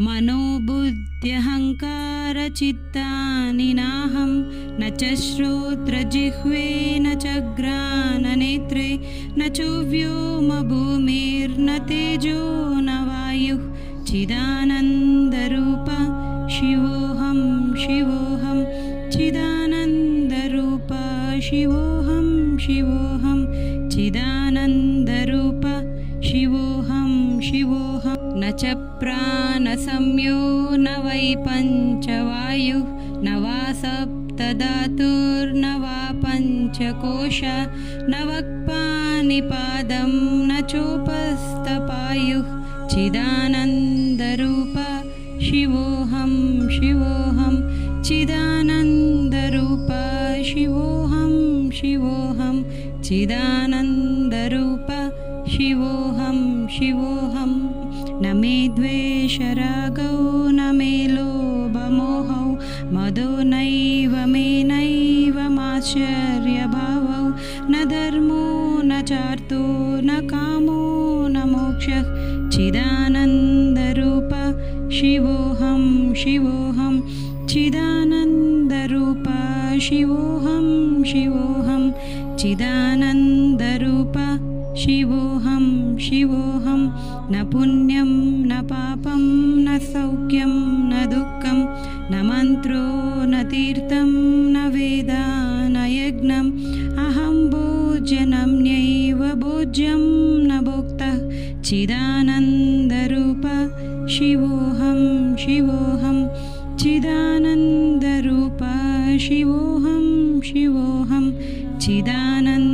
मनोबुद्ध्यहङ्कारचित्तानि नाहं न च श्रोत्रजिह्वे न च ग्राननेत्रे न चोव्योमभूमिर्न तेजो न वायुः चिदानन्दरूप शिवोऽहं शिवोऽहं चिदानन्दरूप शिवोऽहं शिवोऽहं चिदानन्दरूप शिवोऽहं शिवोऽहं न च प्राणसंयो न वै पञ्चवायुः न वा सप्तधातुर्न वा पञ्चकोश न वक्पानिपादं न चोपस्तपायुः चिदानन्दरूप शिवोऽहं शिवोऽहं चिदानन्दरूप शिवोऽहं शिवोऽहं चिदानन्दरूप शिवोऽहं शिवोऽहं न मे द्वेषरागौ न मे लोभमोहौ मदो नैव मे नैवमाश्चर्यभावौ न धर्मो न चार्तो न कामो न मोक्षः चिदानन्दरूप। शिवोऽहं शिवोऽहं चिदानन्दरूप। शिवोऽहं शिवोऽहं चिदानन्दरूप शिवोऽहं शिवोऽहं न पुण्यं, न पापं, न सौख्यं, न दुःखं, न मन्त्रो, न तीर्थं, न वेदा, न यज्ञम् अहं भोजनं नैव भोज्यं, न भोक्तः चिदानन्दरूप। शिवोऽहं शिवोऽहं चिदानन्दरूप। शिवोऽहं शिवोऽहं चिदानन्दरूप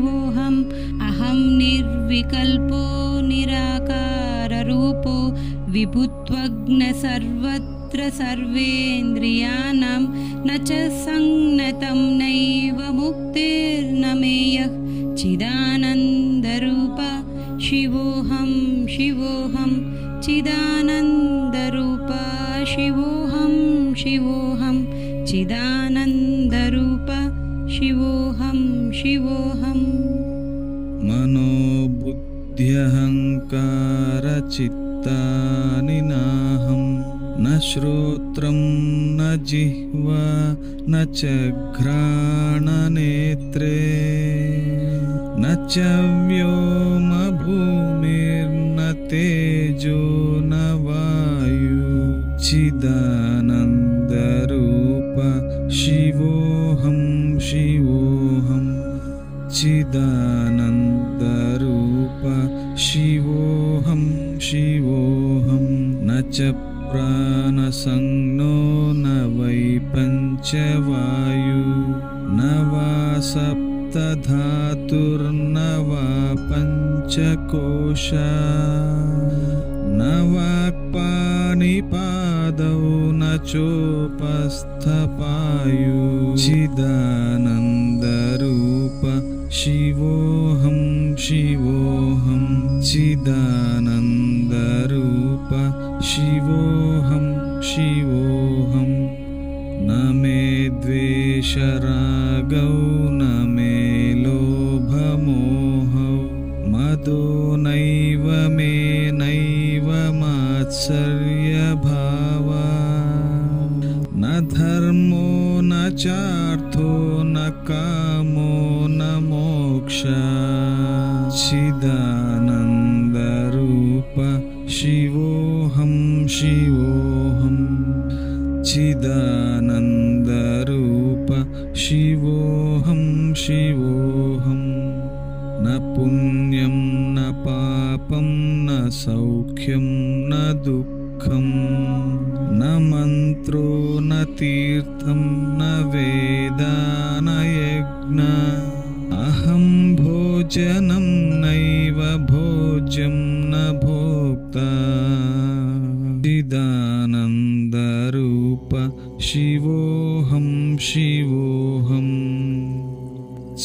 शिवोऽहम् अहं निर्विकल्पो निराकाररूपो विभुत्वग्न सर्वत्र सर्वेन्द्रियाणां न च संज्ञतं नैव मुक्तिर्न मेयः चिदानन्दरूप। शिवोऽहं शिवोऽहं चिदानन्दरूप। शिवोऽहं शिवोऽहं चिदानन्दरूप शिवोऽहं शिवोऽहम् मनोबुद्ध्यहङ्कारचित्तानि नाहं, न श्रोत्रं, न जिह्वा, न च घ्राणनेत्रे। न च व्योमभूमिर्न तेजो, न वायु चिदानन्दरूप शिवोऽहं शिवोऽहं न च प्राणसंज्ञो न वै पञ्चवायु न वा सप्तधातुर्न वा पञ्चकोश न वाक्पाणिपादौ न चोपस्थपायु। चिदानन्दरूप शिवोऽहं शिवोऽहं चिदानन्दरूप शिवोऽहं शिवोऽहं। न मे द्वेषरागौ न मे लोभमोहौ। मदो नैव मे नैव मात्सर्यभावा। न धर्मो न चार्थो न कामो न मोक्ष चिदानन्दरूप चिदानन्दरूप शिवोऽहं शिवोऽहं न पुण्यं न पापं न सौख्यं न दुःखं न मन्त्रो न तीर्थं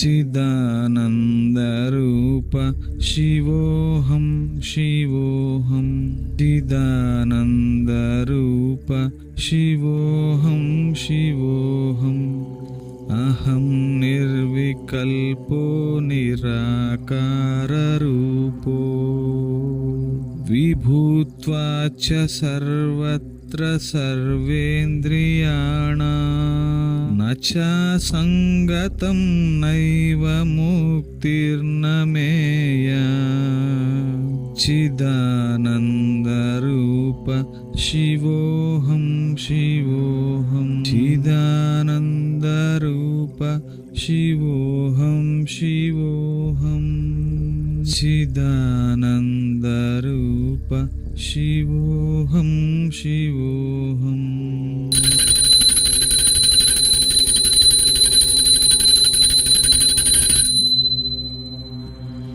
चिदानन्दरूप शिवोऽहं शिवोऽहं चिदानन्दरूप शिवोऽहं शिवोऽहम् अहं निर्विकल्पो निराकाररूपो विभूत्वा च सर्वत्र सर्वेन्द्रियाणा सङ्गतं नैव मुक्तिर्न मेया चिदानन्दरूप शिवोऽहं शिवोऽहं। चिदानन्दरूप शिवोऽहं शिवोऽहं। चिदानन्दरूप शिवोऽहं शिवोऽहम्